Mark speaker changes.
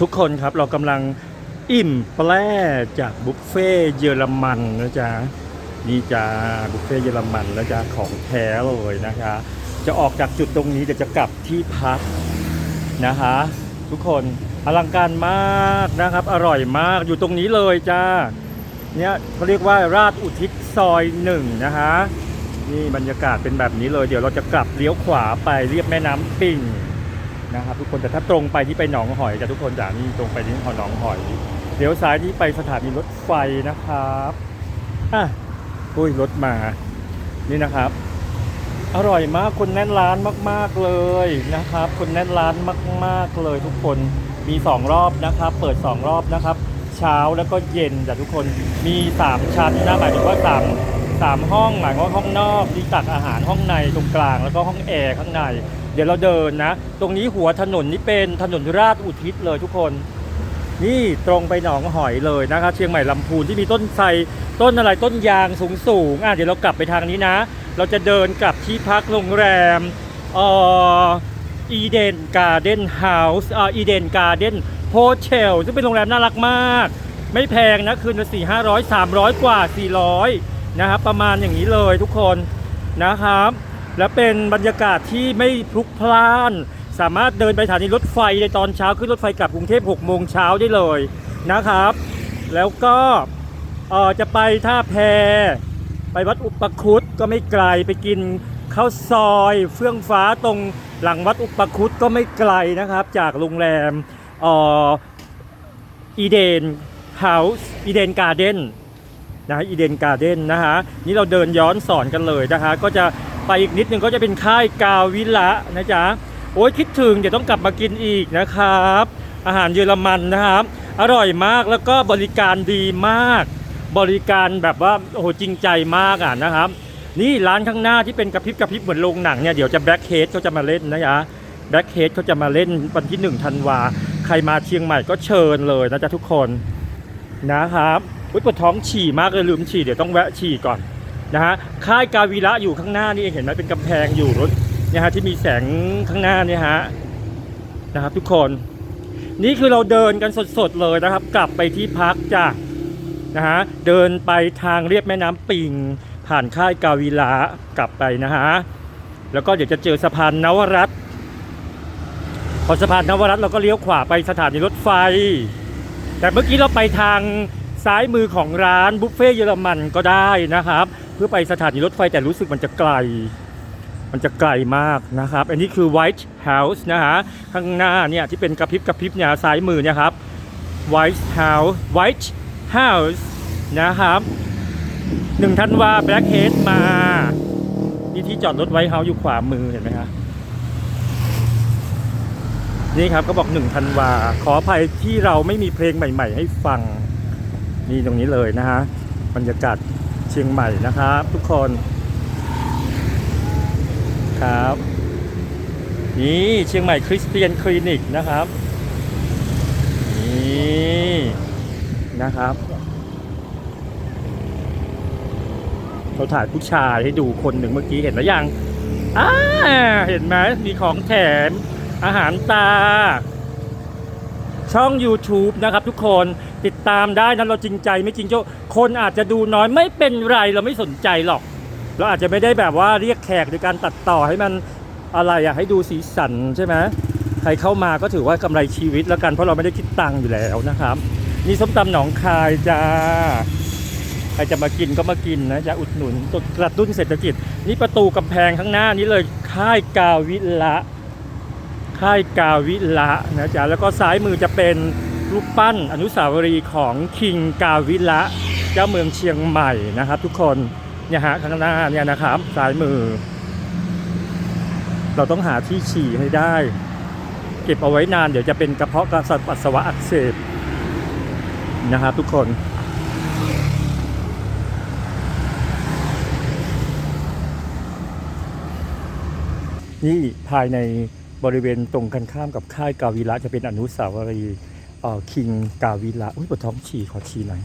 Speaker 1: ทุกคนครับเรากำลังอิ่มแปร่จากบุฟเฟ่เยอรมันนะจ๊ะนี่จ้าบุฟเฟ่เยอรมันนะจ๊ะของแท้เลยนะคะ จะออกจากจุดตรงนี้เดี๋ยวจะกลับที่พักนะคะ ทุกคนอลังการมากนะครับ อร่อยมากอยู่ตรงนี้เลยจ้าเนี่ยเขาเรียกว่าราชอุทิศซอยหนึ่งนะคะนี่บรรยากาศเป็นแบบนี้เลย เดี๋ยวเราจะกลับเลี้ยวขวาไปเรียบแม่น้ำปิ่ง นะครับทุกคนแต่ถ้าตรงไปที่ไปหนองหอยจะทุกคนจ๋านี่ตรงไปที่หนองหอยเลี้ยวซ้ายที่ไปสถานีรถไฟนะครับอะอุ้ยรถมานี่นะครับ อร่อยมากคนแน่นร้านมาก ๆเลยนะครับ คนแน่นร้านมาก ๆเลยทุกคนมีสองรอบนะครับ เปิดสองรอบนะครับ เช้าแล้วก็เย็นจ้ะทุกคนมีสามชั้นนะหมายถึงว่าส สามห้องหมายความว่าห้องนอกที่ตักอาหารห้องในตรงกลางแล้วก็ห้องแอร์ข้างใน เดี๋ยวเราเดินนะ ตรงนี้หัวถนนนี่เป็นถนนราชอุทิศเลยทุกคน นี่ตรงไปหนองหอยเลยนะครับเชียงใหม่ลำพูนที่มีต้นไทรต้นอะไรต้นยางสูงสูงๆอะเดี๋ยวเรากลับไปทางนี้นะ เราจะเดินกลับที่พักโรงแรมเอ่ออีเดนการ์เด้นเฮาส์อ่าอีเดนการ์เด้นโฮเทลซึ่งเป็นโรงแรมน่ารักมาก ไม่แพงนะ คืนละสี่ห้าร้อยสามร้อยกว่าสี่ร้อย นะครับประมาณอย่างนี้เลยทุกคนนะครับ และเป็นบรรยากาศที่ไม่พลุกพล่าน สามารถเดินไปสถานีรถไฟในตอนเช้าขึ้นรถไฟกลับกรุงเทพ6โมงเช้าได้เลยนะครับ แล้วก็เออจะไปท่าแพไปวัดอุปคุตก็ไม่ไกลไปกินข้าวซอยเฟื่องฟ้าตรงหลังวัดอุปคุตก็ไม่ไกลนะครับ จากโรงแรมอีเดนเฮาส์อีเดนการ์เด้น นะฮะอีเดนการ์เด้นนะฮะนี่เราเดินย้อนสอนกันเลยนะคะ ก็จะไปอีกนิดนึงก็จะเป็นค่ายกาวิละนะจ๊ะโอ้ยคิดถึงเดี๋ยวต้องกลับมากินอีกนะครับ อาหารเยอรมันนะครับ อร่อยมากแล้วก็บริการดีมาก บริการแบบว่าโอ้โหจริงใจมากอะนะครับ นี่ร้านข้างหน้าที่เป็นกระพริบกระพริบเหมือนโรงหนังเนี่ยเดี๋ยวจะแบล็คเฮดเขาจะมาเล่นนะจ๊ะแบล็คเฮดเขาจะมาเล่นวันที่1ธันวาใครมาเชียงใหม่ก็เชิญเลยนะจ๊ะทุกคนนะครับ ปวดท้องฉี่มากเลยลืมฉี่เดี๋ยวต้องแวะฉี่ก่อนนะฮะค่ายกาวีระอยู่ข้างหน้านี่เองเห็นไหมเป็นกำแพงอยู่รถเนี่ยฮะที่มีแสงข้างหน้าเนี่ยฮะนะครับทุกคนนี่คือเราเดินกันสดๆเลยนะครับ กลับไปที่พักจ้ะนะฮะเดินไปทางเรียบแม่น้ำปิง ผ่านค่ายกาวีระกลับไปนะฮะแล้วก็เดี๋ยวจะเจอสะพานนวรัตพอสะพานนวรัตเราก็เลี้ยวขวาไปสถานีรถไฟ แต่เมื่อกี้เราไปทาง ซ้ายมือของร้านบุฟเฟ่เยอรมันก็ได้นะครับ เพื่อไปสถานีรถไฟแต่รู้สึกมันจะไกล มันจะไกลมากนะครับ อันนี้คือ White House นะฮะข้างหน้าเนี่ยที่เป็นกระพริบกระพริบเนี่ยซ้ายมือเนี่ยครับ White House White House นะครับหนึ่งธันวา Blackhead มานี่ที่จอดรถไว้เฮาอยู่ขวามือเห็นไหมครับนี่ครับก็บอกหนึ่งธันวา ขออภัยที่เราไม่มีเพลงใหม่ ๆ ให้ฟัง นี่ตรงนี้เลยนะฮะบรรยากาศเชียงใหม่นะครับ ทุกคนครับ นี่เชียงใหม่คริสเตียนคลินิกนะครับ นี่นะครับเราถ่ายผู้ชายให้ดูคนหนึ่งเมื่อกี้เห็นแล้วยังอ่าเห็นไหมมีของแถมอาหารตา ช่อง YouTube นะครับทุกคน ติดตามได้นะเราจริงใจไม่จริงโจ้คนอาจจะดูน้อยไม่เป็นไรเราไม่สนใจหรอก เราอาจจะไม่ได้แบบว่าเรียกแขกโดยการตัดต่อให้มันอะไรอะให้ดูสีสันใช่ไหมใครเข้ามาก็ถือว่ากำไรชีวิตแล้วกันเพราะเราไม่ได้คิดตังค์อยู่แล้วนะครับ นี่ส้มตำหนองคายจ้าใครจะมากินก็มากินนะจะอุดหนุนกระตุ้นเศรษฐกิจ นี่ประตูกำแพงข้างหน้านี้เลยค่ายกาวิละค่ายกาวิละนะจ๊ะแล้วก็ซ้ายมือจะเป็น รูปปั้นอนุสาวรีย์ของคิงกาวิละเจ้าเมืองเชียงใหม่นะครับ ทุกคนเนี่ยฮะข้างหน้าเนี่ยนะครับซ้ายมือ เราต้องหาที่ฉี่ให้ได้ เก็บเอาไว้นานเดี๋ยวจะเป็นกระเพาะกระสับปัสสาวะอักเสบนะครับทุกคนนี่ภายในบริเวณตรงกันข้ามกับค่ายกาวิระจะเป็นอนุสาวรีย์ คิงกาวิละอุ้ยปวดท้องฉี่ขอฉี่หน่อย